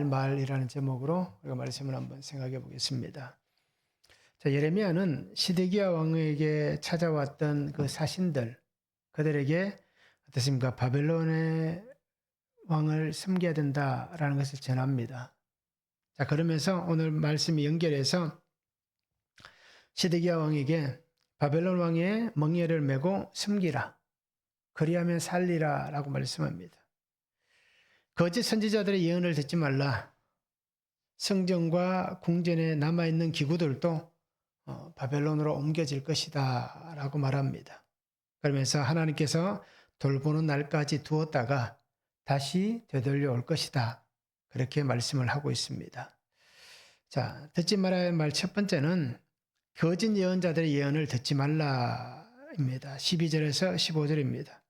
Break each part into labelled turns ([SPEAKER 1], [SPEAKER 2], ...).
[SPEAKER 1] 말이라는 제목으로 우리가 말씀을 한번 생각해 보겠습니다. 자, 예레미야는 시드기야 왕에게 찾아왔던 그 사신들 그들에게 어떻습니까? 바벨론의 왕을 섬겨야 된다라는 것을 전합니다. 자, 그러면서 오늘 말씀이 연결해서 시드기야 왕에게 바벨론 왕의 멍에를 메고 숨기라. 그리하면 살리라 라고 말씀합니다. 거짓 선지자들의 예언을 듣지 말라. 성전과 궁전에 남아 있는 기구들도 어, 바벨론으로 옮겨질 것이다 라고 말합니다. 그러면서 하나님께서 돌보는 날까지 두었다가 다시 되돌려 올 것이다. 그렇게 말씀을 하고 있습니다. 자, 듣지 말아야 할 말 첫 번째는 거짓 예언자들의 예언을 듣지 말라입니다. 12절에서 15절입니다.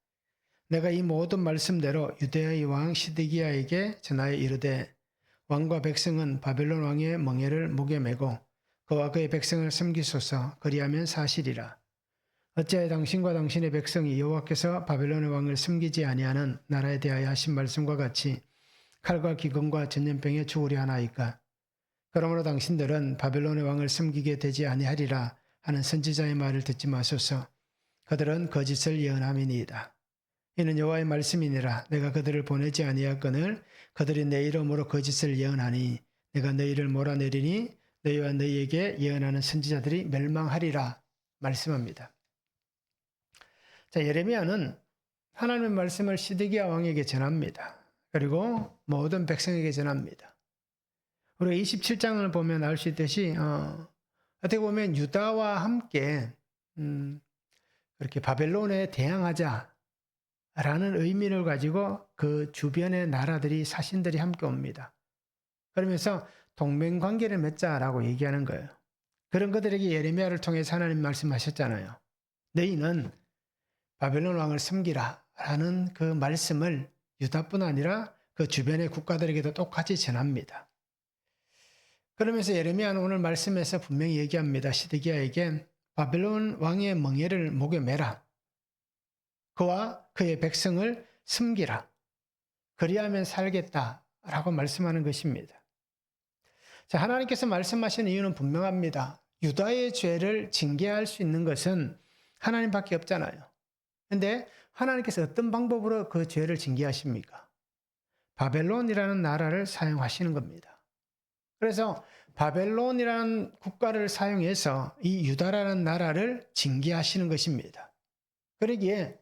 [SPEAKER 1] 내가 이 모든 말씀대로 유대의 왕 시드기야에게 전하여 이르되 왕과 백성은 바벨론 왕의 멍에를 목에 메고 그와 그의 백성을 섬기소서 그리하면 사실이라. 어찌하여 당신과 당신의 백성이 여호와께서 바벨론의 왕을 섬기지 아니하는 나라에 대하여 하신 말씀과 같이 칼과 기근과 전염병에 죽으려 하나이까. 그러므로 당신들은 바벨론의 왕을 섬기게 되지 아니하리라 하는 선지자의 말을 듣지 마소서. 그들은 거짓을 예언함이니이다. 이는 여호와의 말씀이니라 내가 그들을 보내지 아니하거늘 그들이 내 이름으로 거짓을 예언하니 내가 너희를 몰아내리니 너희와 너희에게 예언하는 선지자들이 멸망하리라 말씀합니다. 자 예레미야는 하나님의 말씀을 시드기야 왕에게 전합니다. 그리고 모든 백성에게 전합니다. 우리가 27장을 보면 알 수 있듯이 어, 어떻게 보면 유다와 함께 음, 그렇게 바벨론에 대항하자 라는 의미를 가지고 그 주변의 나라들이 사신들이 함께 옵니다. 그러면서 동맹 관계를 맺자라고 얘기하는 거예요. 그런 그들에게 예레미야를 통해서 하나님 말씀하셨잖아요. 너희는 바벨론 왕을 섬기라라는 그 말씀을 유다뿐 아니라 그 주변의 국가들에게도 똑같이 전합니다. 그러면서 예레미야는 오늘 말씀에서 분명히 얘기합니다. 시드기야에게 바벨론 왕의 멍에를 목에 매라. 그와 그의 백성을 숨기라. 그리하면 살겠다 라고 말씀하는 것입니다. 자, 하나님께서 말씀하신 이유는 분명합니다. 유다의 죄를 징계할 수 있는 것은 하나님밖에 없잖아요. 근데 하나님께서 어떤 방법으로 그 죄를 징계하십니까? 바벨론이라는 나라를 사용하시는 겁니다. 그래서 바벨론이라는 국가를 사용해서 이 유다라는 나라를 징계하시는 것입니다. 그러기에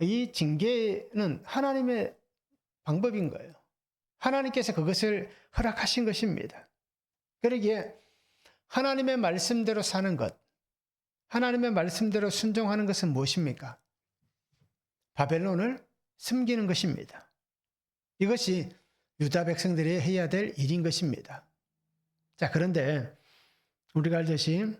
[SPEAKER 1] 이 징계는 하나님의 방법인 거예요. 하나님께서 그것을 허락하신 것입니다. 그러기에 하나님의 말씀대로 사는 것, 하나님의 말씀대로 순종하는 것은 무엇입니까? 바벨론을 숨기는 것입니다. 이것이 유다 백성들이 해야 될 일인 것입니다. 자, 그런데 우리가 알듯이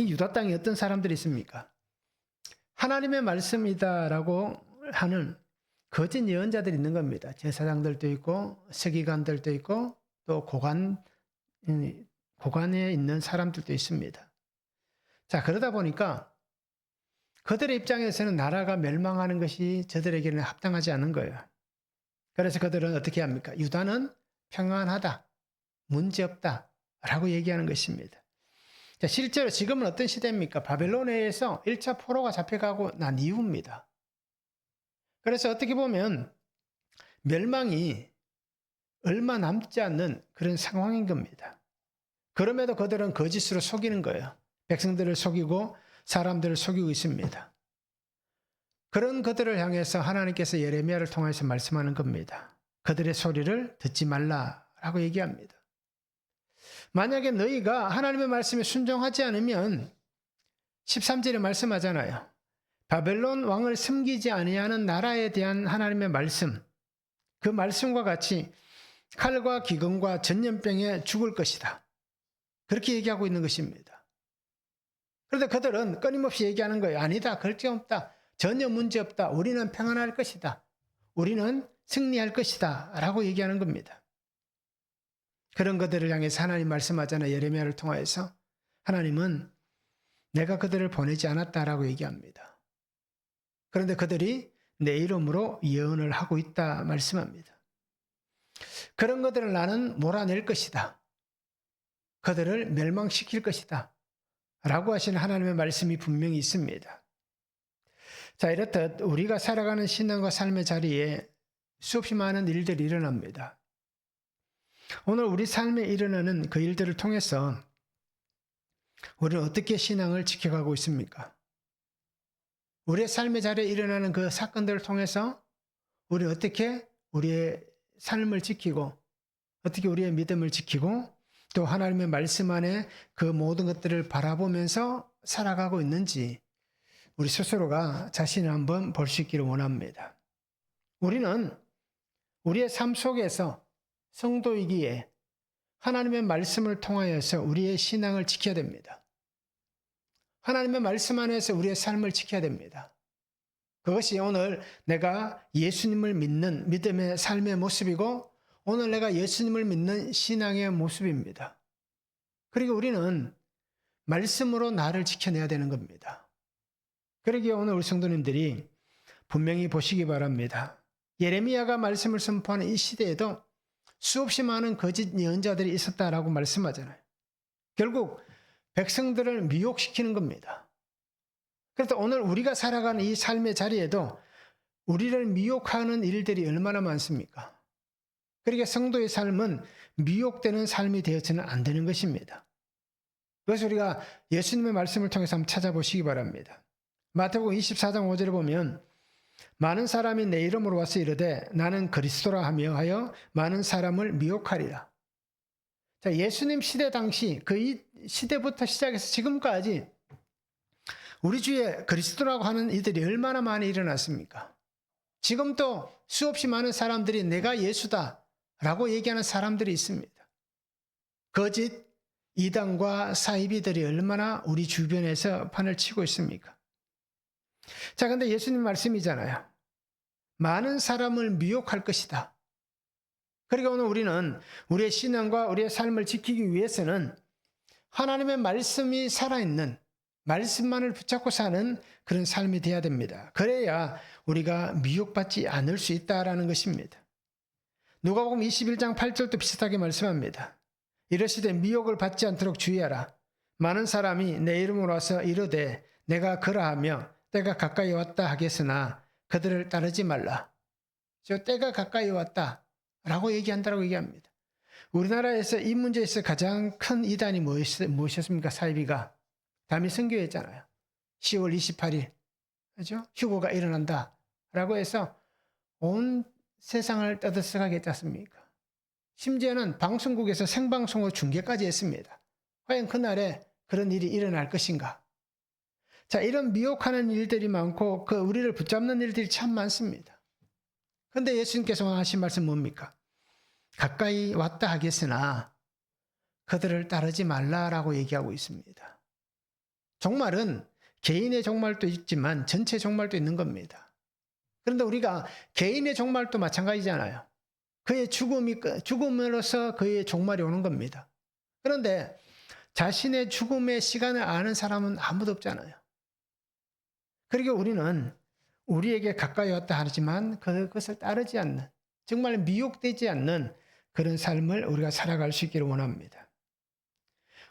[SPEAKER 1] 이 유다 땅에 어떤 사람들이 있습니까? 하나님의 말씀이다라고 하는 거짓 예언자들이 있는 겁니다. 제사장들도 있고 서기관들도 있고 또 고관 고관에 있는 사람들도 있습니다. 자 그러다 보니까 그들의 입장에서는 나라가 멸망하는 것이 저들에게는 합당하지 않은 거예요. 그래서 그들은 어떻게 합니까? 유다는 평안하다, 문제없다라고 얘기하는 것입니다. 자, 실제로 지금은 어떤 시대입니까? 바벨론에서 1차 포로가 잡혀가고 난 이후입니다. 그래서 어떻게 보면 멸망이 얼마 남지 않는 그런 상황인 겁니다. 그럼에도 그들은 거짓으로 속이는 거예요. 백성들을 속이고 사람들을 속이고 있습니다. 그런 그들을 향해서 하나님께서 예레미야를 통해서 말씀하는 겁니다. 그들의 소리를 듣지 말라라고 얘기합니다. 만약에 너희가 하나님의 말씀에 순종하지 않으면 13절에 말씀하잖아요. 바벨론 왕을 섬기지 아니하는 나라에 대한 하나님의 말씀, 그 말씀과 같이 칼과 기근과 전염병에 죽을 것이다. 그렇게 얘기하고 있는 것입니다. 그런데 그들은 끊임없이 얘기하는 거예요. 아니다. 걱정 없다. 전혀 문제 없다. 우리는 평안할 것이다. 우리는 승리할 것이다. 라고 얘기하는 겁니다. 그런 그들을 향해서 하나님 말씀하잖아요. 예레미야를 통하여서 하나님은 내가 그들을 보내지 않았다라고 얘기합니다. 그런데 그들이 내 이름으로 예언을 하고 있다 말씀합니다. 그런 것들을 나는 몰아낼 것이다. 그들을 멸망시킬 것이다. 라고 하시는 하나님의 말씀이 분명히 있습니다. 자, 이렇듯 우리가 살아가는 신앙과 삶의 자리에 수없이 많은 일들이 일어납니다. 오늘 우리 삶에 일어나는 그 일들을 통해서 우리는 어떻게 신앙을 지켜가고 있습니까? 우리의 삶의 자리에 일어나는 그 사건들을 통해서 우리 어떻게 우리의 삶을 지키고 어떻게 우리의 믿음을 지키고 또 하나님의 말씀 안에 그 모든 것들을 바라보면서 살아가고 있는지 우리 스스로가 자신을 한번 볼 수 있기를 원합니다. 우리는 우리의 삶 속에서 성도이기에 하나님의 말씀을 통하여서 우리의 신앙을 지켜야 됩니다. 하나님의 말씀 안에서 우리의 삶을 지켜야 됩니다. 그것이 오늘 내가 예수님을 믿는 믿음의 삶의 모습이고 오늘 내가 예수님을 믿는 신앙의 모습입니다. 그리고 우리는 말씀으로 나를 지켜내야 되는 겁니다. 그러기에 오늘 우리 성도님들이 분명히 보시기 바랍니다. 예레미야가 말씀을 선포하는 이 시대에도 수없이 많은 거짓 예언자들이 있었다라고 말씀하잖아요. 결국 백성들을 미혹시키는 겁니다. 그래서 오늘 우리가 살아가는 이 삶의 자리에도 우리를 미혹하는 일들이 얼마나 많습니까? 그러니까 성도의 삶은 미혹되는 삶이 되어서는 안 되는 것입니다. 그래서 우리가 예수님의 말씀을 통해서 한번 찾아보시기 바랍니다. 마태복음 24장 5절에 보면 많은 사람이 내 이름으로 와서 이르되 나는 그리스도라 하며 하여 많은 사람을 미혹하리라. 자, 예수님 시대 당시 그 시대부터 시작해서 지금까지 우리 주에 그리스도라고 하는 이들이 얼마나 많이 일어났습니까? 지금도 수없이 많은 사람들이 내가 예수다 라고 얘기하는 사람들이 있습니다. 거짓 이단과 사이비들이 얼마나 우리 주변에서 판을 치고 있습니까? 자, 근데 예수님 말씀이잖아요. 많은 사람을 미혹할 것이다. 그러니까 오늘 우리는 우리의 신앙과 우리의 삶을 지키기 위해서는 하나님의 말씀이 살아있는 말씀만을 붙잡고 사는 그런 삶이 되어야 됩니다. 그래야 우리가 미혹받지 않을 수 있다라는 것입니다. 누가복음 21장 8절도 비슷하게 말씀합니다. 이러시되 미혹을 받지 않도록 주의하라. 많은 사람이 내 이름으로 와서 이르되 내가 그러하며 때가 가까이 왔다 하겠으나 그들을 따르지 말라. 저 때가 가까이 왔다 라고 얘기한다고 얘기합니다. 우리나라에서 이 문제에서 가장 큰 이단이 무엇이었습니까? 사이비가. 담이 선교했잖아요. 10월 28일. 그죠? 휴고가 일어난다. 라고 해서 온 세상을 떠들썩하게 했지 않습니까? 심지어는 방송국에서 생방송으로 중계까지 했습니다. 과연 그날에 그런 일이 일어날 것인가? 자, 이런 미혹하는 일들이 많고 그 우리를 붙잡는 일들이 참 많습니다. 근데 예수님께서 하신 말씀 뭡니까? 가까이 왔다 하겠으나 그들을 따르지 말라라고 얘기하고 있습니다. 종말은 개인의 종말도 있지만 전체 종말도 있는 겁니다. 그런데 우리가 개인의 종말도 마찬가지잖아요. 그의 죽음이 죽음으로서 그의 종말이 오는 겁니다. 그런데 자신의 죽음의 시간을 아는 사람은 아무도 없잖아요. 그러니까 우리는 우리에게 가까이 왔다 하지만 그것을 따르지 않는 정말 미혹되지 않는 그런 삶을 우리가 살아갈 수 있기를 원합니다.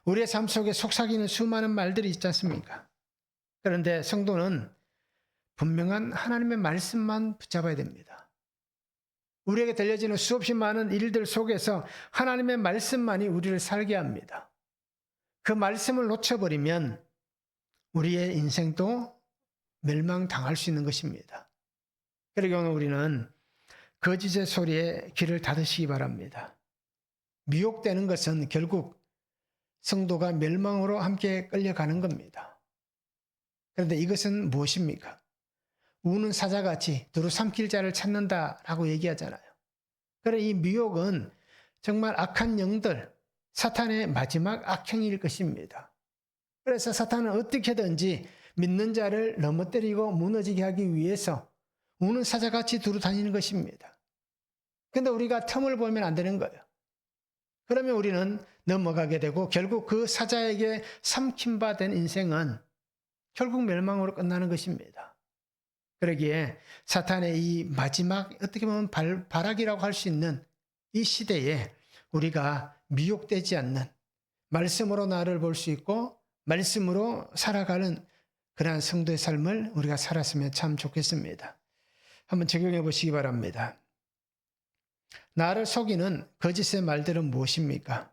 [SPEAKER 1] 우리의 삶 속에 속삭이는 수많은 말들이 있지 않습니까? 그런데 성도는 분명한 하나님의 말씀만 붙잡아야 됩니다. 우리에게 들려지는 수없이 많은 일들 속에서 하나님의 말씀만이 우리를 살게 합니다. 그 말씀을 놓쳐버리면 우리의 인생도 멸망당할 수 있는 것입니다. 그러기 오늘 우리는 거짓의 소리에 귀를 닫으시기 바랍니다. 미혹되는 것은 결국 성도가 멸망으로 함께 끌려가는 겁니다. 그런데 이것은 무엇입니까? 우는 사자같이 두루 삼킬 자를 찾는다라고 얘기하잖아요. 그래 이 미혹은 정말 악한 영들, 사탄의 마지막 악행일 것입니다. 그래서 사탄은 어떻게든지 믿는 자를 넘어뜨리고 무너지게 하기 위해서 우는 사자같이 두루 다니는 것입니다. 근데 우리가 틈을 보면 안 되는 거예요. 그러면 우리는 넘어가게 되고 결국 그 사자에게 삼킴받은 인생은 결국 멸망으로 끝나는 것입니다. 그러기에 사탄의 이 마지막 어떻게 보면 발, 발악이라고 할 수 있는 이 시대에 우리가 미혹되지 않는 말씀으로 나를 볼 수 있고 말씀으로 살아가는 그러한 성도의 삶을 우리가 살았으면 참 좋겠습니다. 한번 적용해 보시기 바랍니다. 나를 속이는 거짓의 말들은 무엇입니까?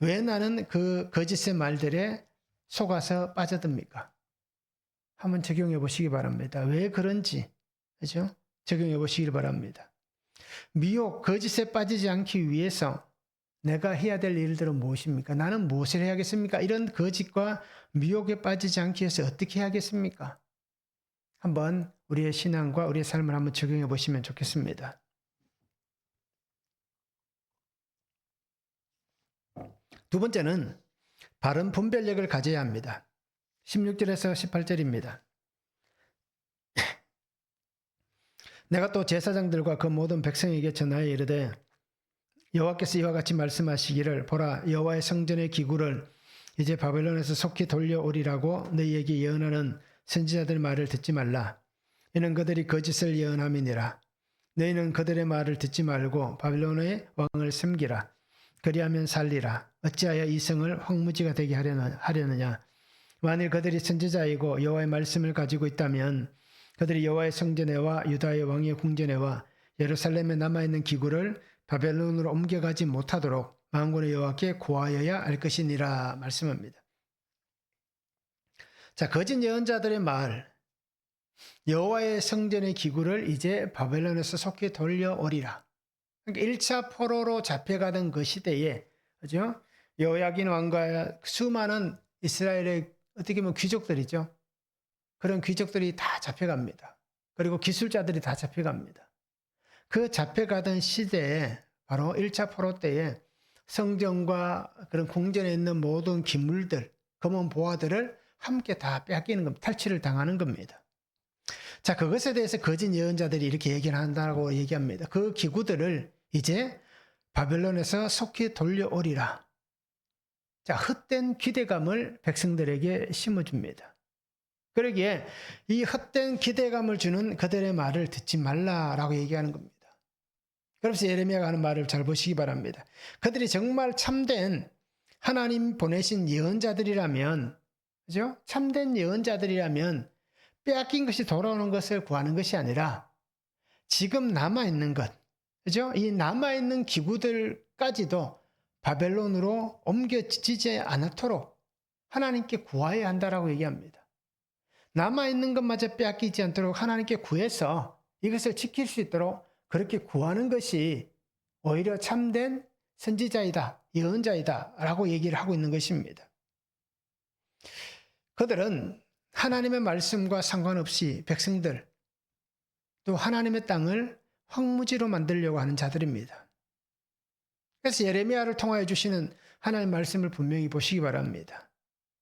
[SPEAKER 1] 왜 나는 그 거짓의 말들에 속아서 빠져듭니까? 한번 적용해 보시기 바랍니다. 왜 그런지, 그죠? 적용해 보시기 바랍니다. 미혹, 거짓에 빠지지 않기 위해서 내가 해야 될 일들은 무엇입니까? 나는 무엇을 해야겠습니까? 이런 거짓과 미혹에 빠지지 않기 위해서 어떻게 해야겠습니까? 한번 우리의 신앙과 우리의 삶을 한번 적용해 보시면 좋겠습니다. 두 번째는 바른 분별력을 가져야 합니다. 16절에서 18절입니다. 내가 또 제사장들과 그 모든 백성에게 전하여 이르되 여호와께서 이와 같이 말씀하시기를 보라 여호와의 성전의 기구를 이제 바벨론에서 속히 돌려오리라고 너희에게 예언하는 선지자들 말을 듣지 말라. 이는 그들이 거짓을 예언함이니라. 너희는 그들의 말을 듣지 말고 바벨론의 왕을 섬기라. 그리하면 살리라. 어찌하여 이 성을 황무지가 되게 하려느냐? 만일 그들이 선지자이고 여호와의 말씀을 가지고 있다면 그들이 여호와의 성전에와 유다의 왕의 궁전에와 예루살렘에 남아 있는 기구를 바벨론으로 옮겨가지 못하도록 만군의 여호와께 구하여야 할 것이니라 말씀합니다. 자, 거짓 예언자들의 말 여호와의 성전의 기구를 이제 바벨론에서 속히 돌려오리라. 그러니까 1차 포로로 잡혀가던 그 시대에 그죠? 여호야긴 왕과 수많은 이스라엘의 어떻게 보면 귀족들이죠. 그런 귀족들이 다 잡혀갑니다. 그리고 기술자들이 다 잡혀갑니다. 그 잡혀가던 시대에 바로 1차 포로 때에 성전과 그런 궁전에 있는 모든 기물들, 검은 보화들을 함께 다 뺏기는 겁니다. 탈취를 당하는 겁니다. 자, 그것에 대해서 거짓 예언자들이 이렇게 얘기를 한다고 얘기합니다. 그 기구들을 이제 바벨론에서 속히 돌려오리라. 자, 헛된 기대감을 백성들에게 심어줍니다. 그러기에 이 헛된 기대감을 주는 그들의 말을 듣지 말라라고 얘기하는 겁니다. 그래서 예레미야가 하는 말을 잘 보시기 바랍니다. 그들이 정말 참된 하나님 보내신 예언자들이라면, 그죠? 참된 예언자들이라면 빼앗긴 것이 돌아오는 것을 구하는 것이 아니라 지금 남아있는 것, 그죠? 이 남아있는 기구들까지도 바벨론으로 옮겨지지 않도록 하나님께 구하여야 한다라고 얘기합니다. 남아있는 것마저 빼앗기지 않도록 하나님께 구해서 이것을 지킬 수 있도록 그렇게 구하는 것이 오히려 참된 선지자이다, 예언자이다 라고 얘기를 하고 있는 것입니다. 그들은 하나님의 말씀과 상관없이 백성들, 또 하나님의 땅을 황무지로 만들려고 하는 자들입니다. 그래서 예레미야를 통하여 주시는 하나님의 말씀을 분명히 보시기 바랍니다.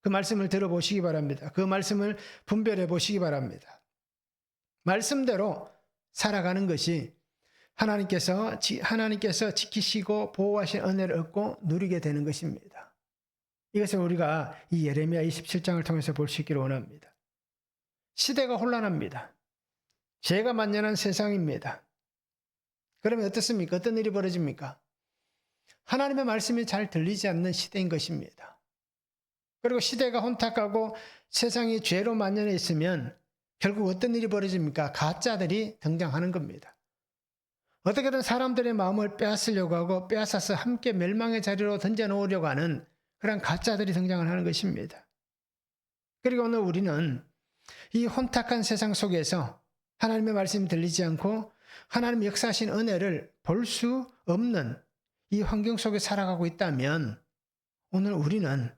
[SPEAKER 1] 그 말씀을 들어보시기 바랍니다. 그 말씀을 분별해 보시기 바랍니다. 말씀대로 살아가는 것이 하나님께서 하나님께서 지키시고 보호하신 은혜를 얻고 누리게 되는 것입니다. 이것을 우리가 이 예레미야 27장을 통해서 볼 수 있기를 원합니다. 시대가 혼란합니다. 죄가 만연한 세상입니다. 그러면 어떻습니까? 어떤 일이 벌어집니까? 하나님의 말씀이 잘 들리지 않는 시대인 것입니다. 그리고 시대가 혼탁하고 세상이 죄로 만연해 있으면 결국 어떤 일이 벌어집니까? 가짜들이 등장하는 겁니다. 어떻게든 사람들의 마음을 빼앗으려고 하고 빼앗아서 함께 멸망의 자리로 던져놓으려고 하는 그런 가짜들이 등장을 하는 것입니다. 그리고 오늘 우리는 이 혼탁한 세상 속에서 하나님의 말씀이 들리지 않고 하나님 역사하신 은혜를 볼 수 없는 이 환경 속에 살아가고 있다면 오늘 우리는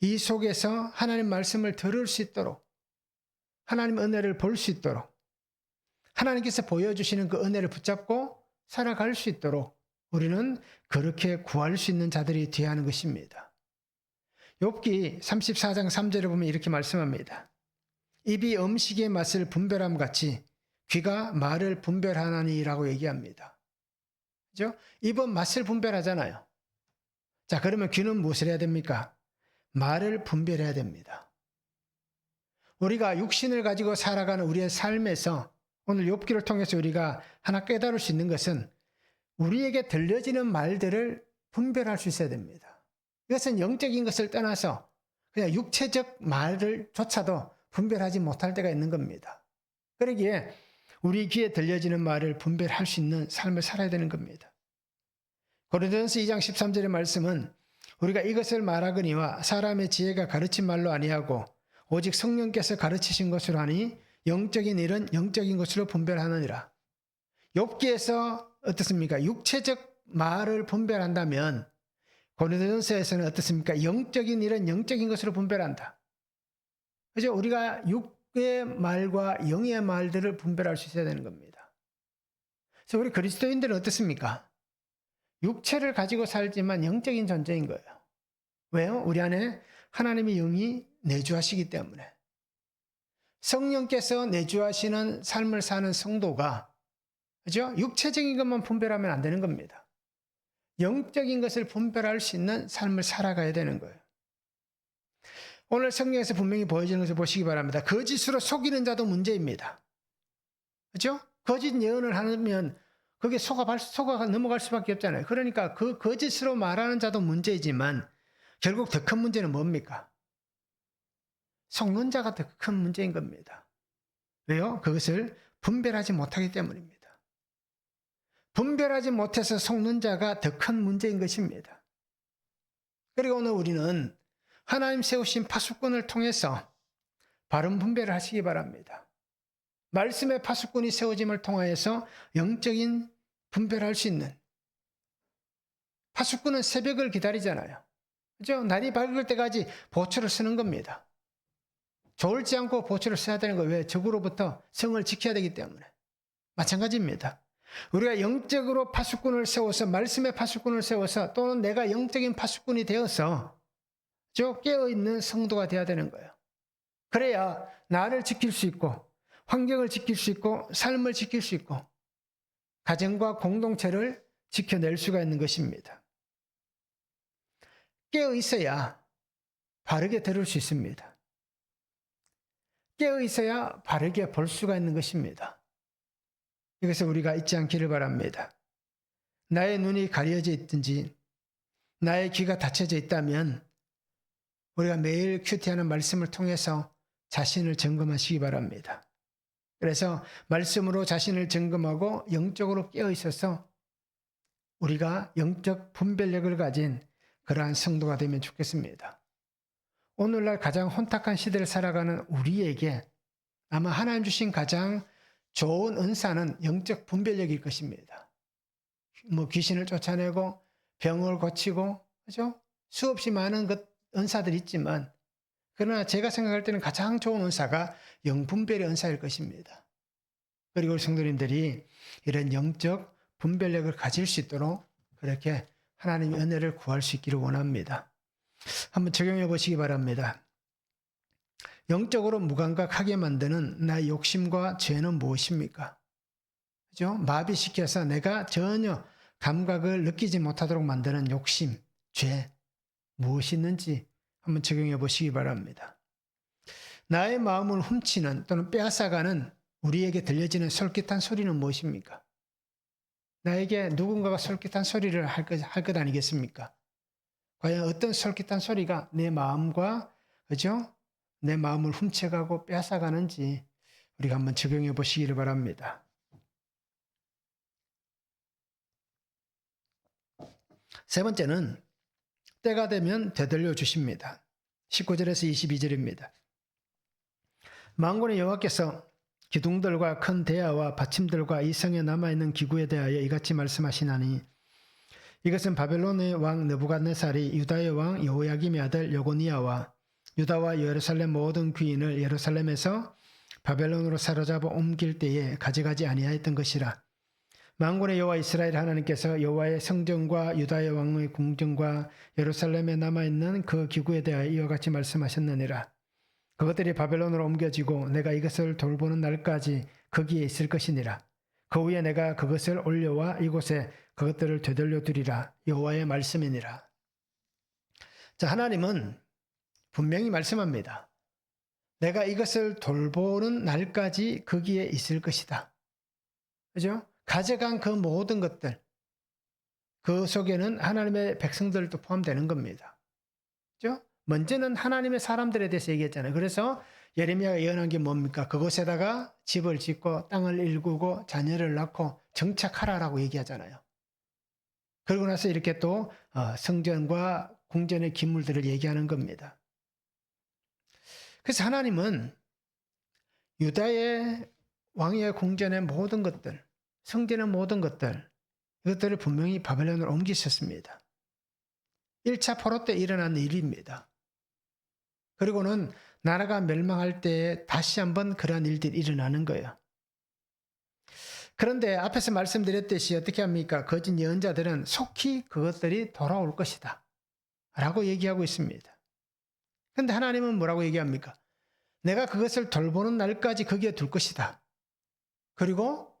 [SPEAKER 1] 이 속에서 하나님 말씀을 들을 수 있도록 하나님 은혜를 볼 수 있도록 하나님께서 보여주시는 그 은혜를 붙잡고 살아갈 수 있도록 우리는 그렇게 구할 수 있는 자들이 되어야 하는 것입니다. 욥기 34장 3절에 보면 이렇게 말씀합니다. 입이 음식의 맛을 분별함 같이 귀가 말을 분별하나니라고 얘기합니다. 그죠? 입은 맛을 분별하잖아요. 자, 그러면 귀는 무엇을 해야 됩니까? 말을 분별해야 됩니다. 우리가 육신을 가지고 살아가는 우리의 삶에서 오늘 욥기를 통해서 우리가 하나 깨달을 수 있는 것은 우리에게 들려지는 말들을 분별할 수 있어야 됩니다. 이것은 영적인 것을 떠나서 그냥 육체적 말을 조차도 분별하지 못할 때가 있는 겁니다. 그러기에 우리 귀에 들려지는 말을 분별할 수 있는 삶을 살아야 되는 겁니다. 고린도전서 2장 13절의 말씀은 우리가 이것을 말하거니와 사람의 지혜가 가르친 말로 아니하고 오직 성령께서 가르치신 것으로 하니 영적인 일은 영적인 것으로 분별하느니라. 욥기에서 어떻습니까? 육체적 말을 분별한다면 고린도전서에서는 어떻습니까? 영적인 일은 영적인 것으로 분별한다. 그죠? 우리가 육의 말과 영의 말들을 분별할 수 있어야 되는 겁니다. 그래서 우리 그리스도인들은 어떻습니까? 육체를 가지고 살지만 영적인 존재인 거예요. 왜요? 우리 안에 하나님의 영이 내주하시기 때문에. 성령께서 내주하시는 삶을 사는 성도가 그죠? 육체적인 것만 분별하면 안 되는 겁니다. 영적인 것을 분별할 수 있는 삶을 살아가야 되는 거예요. 오늘 성경에서 분명히 보여지는 것을 보시기 바랍니다. 거짓으로 속이는 자도 문제입니다. 그죠? 거짓 예언을 하면 그게 속아, 속아 넘어갈 수밖에 없잖아요. 그러니까 그 거짓으로 말하는 자도 문제이지만 결국 더 큰 문제는 뭡니까? 속는 자가 더 큰 문제인 겁니다. 왜요? 그것을 분별하지 못하기 때문입니다. 분별하지 못해서 속는 자가 더 큰 문제인 것입니다. 그리고 오늘 우리는 하나님 세우신 파수꾼을 통해서 바른 분별을 하시기 바랍니다. 말씀의 파수꾼이 세워짐을 통하여서 영적인 분별할 수 있는 파수꾼은 새벽을 기다리잖아요. 그죠? 날이 밝을 때까지 보초를 쓰는 겁니다. 졸지 않고 보초를 써야 되는 거예요. 왜? 적으로부터 성을 지켜야 되기 때문에. 마찬가지입니다. 우리가 영적으로 파수꾼을 세워서 말씀의 파수꾼을 세워서 또는 내가 영적인 파수꾼이 되어서 저 깨어있는 성도가 되어야 되는 거예요. 그래야 나를 지킬 수 있고 환경을 지킬 수 있고 삶을 지킬 수 있고 가정과 공동체를 지켜낼 수가 있는 것입니다. 깨어 있어야 바르게 들을 수 있습니다. 깨어 있어야 바르게 볼 수가 있는 것입니다. 이것을 우리가 잊지 않기를 바랍니다. 나의 눈이 가려져 있든지 나의 귀가 닫혀져 있다면 우리가 매일 큐티하는 말씀을 통해서 자신을 점검하시기 바랍니다. 그래서 말씀으로 자신을 점검하고 영적으로 깨어 있어서 우리가 영적 분별력을 가진 그러한 성도가 되면 좋겠습니다. 오늘날 가장 혼탁한 시대를 살아가는 우리에게 아마 하나님 주신 가장 좋은 은사는 영적 분별력일 것입니다. 뭐 귀신을 쫓아내고 병을 고치고 그죠? 수없이 많은 것 은사들이 있지만 그러나 제가 생각할 때는 가장 좋은 은사가 영분별의 은사일 것입니다. 그리고 우리 성도님들이 이런 영적 분별력을 가질 수 있도록 그렇게 하나님의 은혜를 구할 수 있기를 원합니다. 한번 적용해 보시기 바랍니다. 영적으로 무감각하게 만드는 나의 욕심과 죄는 무엇입니까? 그죠? 마비시켜서 내가 전혀 감각을 느끼지 못하도록 만드는 욕심, 죄, 무엇이 있는지 한번 적용해 보시기 바랍니다. 나의 마음을 훔치는 또는 빼앗아가는 우리에게 들려지는 솔깃한 소리는 무엇입니까? 나에게 누군가가 솔깃한 소리를 할 것, 아니겠습니까? 과연 어떤 솔깃한 소리가 내 마음과, 그죠? 내 마음을 훔쳐가고 빼앗아가는지 우리가 한번 적용해 보시기를 바랍니다. 세 번째는 때가 되면 되돌려 주십니다. 19절에서 22절입니다. 망군의 여호와께서 기둥들과 큰 대야와 받침들과 이 성에 남아있는 기구에 대하여 이같이 말씀하시나니 이것은 바벨론의 왕 느부갓네살이 유다의 왕 여호야김의 아들 여고니아와 유다와 예루살렘 모든 귀인을 예루살렘에서 바벨론으로 사로잡아 옮길 때에 가져가지 아니하였던 것이라. 만군의 여호와 이스라엘 하나님께서 여호와의 성전과 유다의 왕의 궁전과 예루살렘에 남아 있는 그 기구에 대하여 이와 같이 말씀하셨느니라. 그것들이 바벨론으로 옮겨지고 내가 이것을 돌보는 날까지 거기에 있을 것이니라. 그 후에 내가 그것을 올려와 이곳에 그것들을 되돌려 두리라. 여호와의 말씀이니라. 자, 하나님은 분명히 말씀합니다. 내가 이것을 돌보는 날까지 거기에 있을 것이다. 그죠? 가져간 그 모든 것들, 그 속에는 하나님의 백성들도 포함되는 겁니다. 그죠? 먼저는 하나님의 사람들에 대해서 얘기했잖아요. 그래서 예레미야가 예언한 게 뭡니까? 그곳에다가 집을 짓고 땅을 일구고 자녀를 낳고 정착하라라고 얘기하잖아요. 그러고 나서 이렇게 또 어, 성전과 궁전의 기물들을 얘기하는 겁니다. 그래서 하나님은 유다의 왕의 궁전의 모든 것들, 성전의 모든 것들, 이것들을 분명히 바벨론으로 옮기셨습니다. 1차 포로 때 일어난 일입니다. 그리고는 나라가 멸망할 때 다시 한번 그러한 일들이 일어나는 거예요. 그런데 앞에서 말씀드렸듯이 어떻게 합니까? 거짓 예언자들은 속히 그것들이 돌아올 것이다. 라고 얘기하고 있습니다. 근데 하나님은 뭐라고 얘기합니까? 내가 그것을 돌보는 날까지 거기에 둘 것이다. 그리고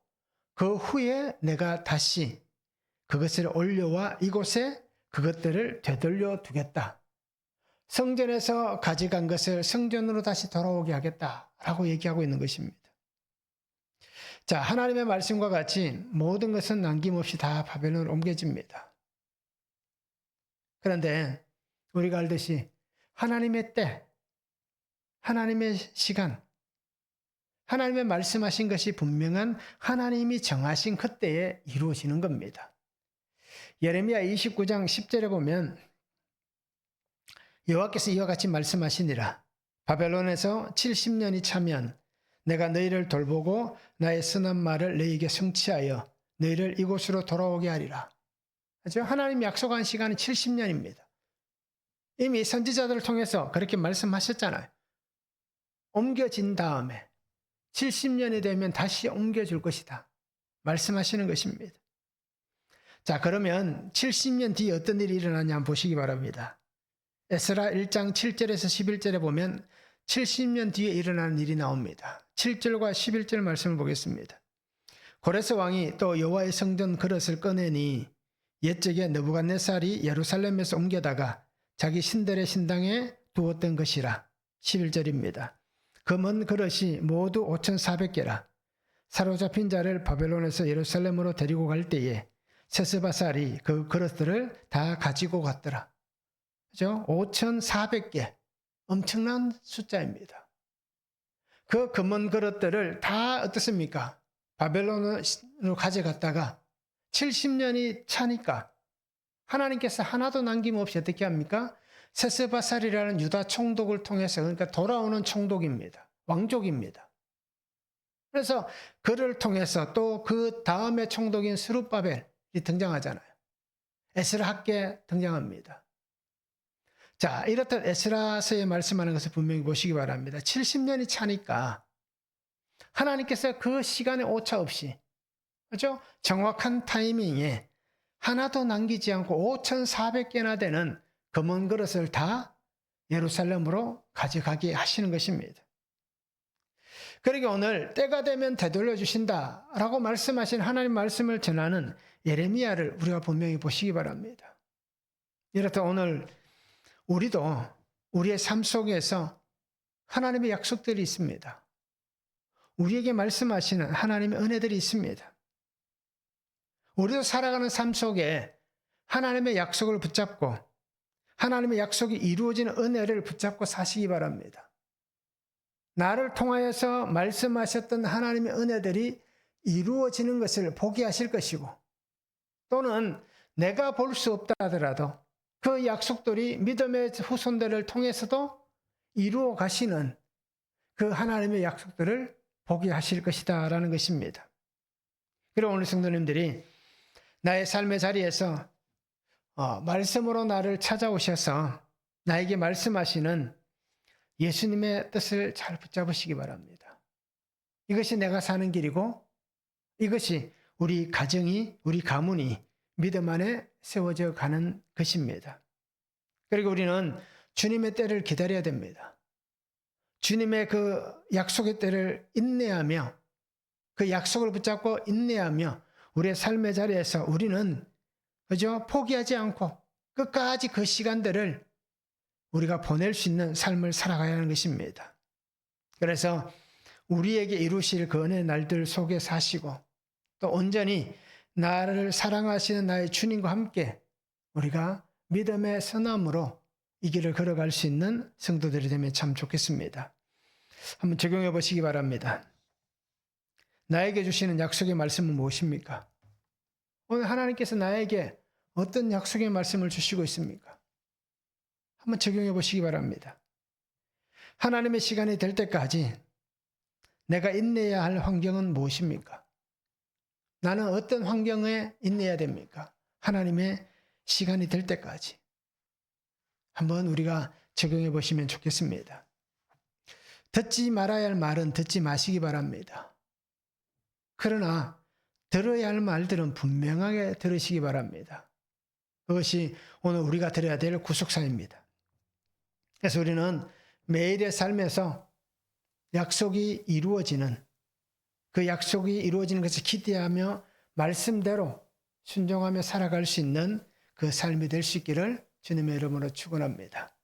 [SPEAKER 1] 그 후에 내가 다시 그것을 올려와 이곳에 그것들을 되돌려 두겠다. 성전에서 가져간 것을 성전으로 다시 돌아오게 하겠다라고 얘기하고 있는 것입니다. 자, 하나님의 말씀과 같이 모든 것은 남김없이 다 바벨론으로 옮겨집니다. 그런데 우리가 알듯이 하나님의 때, 하나님의 시간, 하나님의 말씀하신 것이 분명한 하나님이 정하신 그때에 이루어지는 겁니다. 예레미야 29장 10절에 보면 여호와께서 이와 같이 말씀하시니라 바벨론에서 70년이 차면 내가 너희를 돌보고 나의 선한 말을 너희에게 성취하여 너희를 이곳으로 돌아오게 하리라. 그죠? 하나님 약속한 시간은 70년입니다. 이미 선지자들을 통해서 그렇게 말씀하셨잖아요. 옮겨진 다음에 70년이 되면 다시 옮겨줄 것이다. 말씀하시는 것입니다. 자, 그러면 70년 뒤에 어떤 일이 일어나냐 한번 보시기 바랍니다. 에스라 1장 7절에서 11절에 보면 70년 뒤에 일어나는 일이 나옵니다. 7절과 11절 말씀을 보겠습니다. 고레스 왕이 또 여호와의 성전 그릇을 꺼내니 옛적에 느부갓네살이 예루살렘에서 옮겨다가 자기 신들의 신당에 두었던 것이라 11절입니다. 금은 그릇이 모두 5,400개라. 사로잡힌 자를 바벨론에서 예루살렘으로 데리고 갈 때에 세스바살이 그 그릇들을 다 가지고 갔더라. 그죠? 5,400개. 엄청난 숫자입니다. 그 금은 그릇들을 다 어떻습니까? 바벨론으로 가져갔다가 70년이 차니까 하나님께서 하나도 남김없이 어떻게 합니까? 세스바살이라는 유다 총독을 통해서 그러니까 돌아오는 총독입니다. 왕족입니다. 그래서 그를 통해서 또 그 다음에 총독인 스룹바벨이 등장하잖아요. 에스라 학계 등장합니다. 자, 이렇듯 에스라서에 말씀하는 것을 분명히 보시기 바랍니다. 70년이 차니까 하나님께서 그 시간에 오차 없이 그죠? 정확한 타이밍에 하나도 남기지 않고 5,400개나 되는 금은 그릇을 다 예루살렘으로 가져가게 하시는 것입니다. 그러게 오늘 때가 되면 되돌려 주신다 라고 말씀하신 하나님 말씀을 전하는 예레미야를 우리가 분명히 보시기 바랍니다. 이렇다 오늘 우리도 우리의 삶 속에서 하나님의 약속들이 있습니다. 우리에게 말씀하시는 하나님의 은혜들이 있습니다. 우리도 살아가는 삶 속에 하나님의 약속을 붙잡고 하나님의 약속이 이루어지는 은혜를 붙잡고 사시기 바랍니다. 나를 통하여서 말씀하셨던 하나님의 은혜들이 이루어지는 것을 보게 하실 것이고 또는 내가 볼 수 없다 하더라도 그 약속들이 믿음의 후손들을 통해서도 이루어 가시는 그 하나님의 약속들을 보게 하실 것이다 라는 것입니다. 그리고 오늘 성도님들이 나의 삶의 자리에서 어, 말씀으로 나를 찾아오셔서 나에게 말씀하시는 예수님의 뜻을 잘 붙잡으시기 바랍니다. 이것이 내가 사는 길이고 이것이 우리 가정이, 우리 가문이 믿음 안에 세워져 가는 것입니다. 그리고 우리는 주님의 때를 기다려야 됩니다. 주님의 그 약속의 때를 인내하며 그 약속을 붙잡고 인내하며 우리의 삶의 자리에서 우리는 그죠? 포기하지 않고 끝까지 그 시간들을 우리가 보낼 수 있는 삶을 살아가야 하는 것입니다. 그래서 우리에게 이루실 그 은혜 날들 속에 사시고 또 온전히 나를 사랑하시는 나의 주님과 함께 우리가 믿음의 선함으로 이 길을 걸어갈 수 있는 성도들이 되면 참 좋겠습니다. 한번 적용해 보시기 바랍니다. 나에게 주시는 약속의 말씀은 무엇입니까? 오늘 하나님께서 나에게 어떤 약속의 말씀을 주시고 있습니까? 한번 적용해 보시기 바랍니다. 하나님의 시간이 될 때까지 내가 인내해야 할 환경은 무엇입니까? 나는 어떤 환경에 인내해야 됩니까? 하나님의 시간이 될 때까지. 한번 우리가 적용해 보시면 좋겠습니다. 듣지 말아야 할 말은 듣지 마시기 바랍니다. 그러나 들어야 할 말들은 분명하게 들으시기 바랍니다. 그것이 오늘 우리가 들어야 될 구속사입니다. 그래서 우리는 매일의 삶에서 약속이 이루어지는 그 약속이 이루어지는 것을 기대하며 말씀대로 순종하며 살아갈 수 있는 그 삶이 될 수 있기를 주님의 이름으로 축원합니다.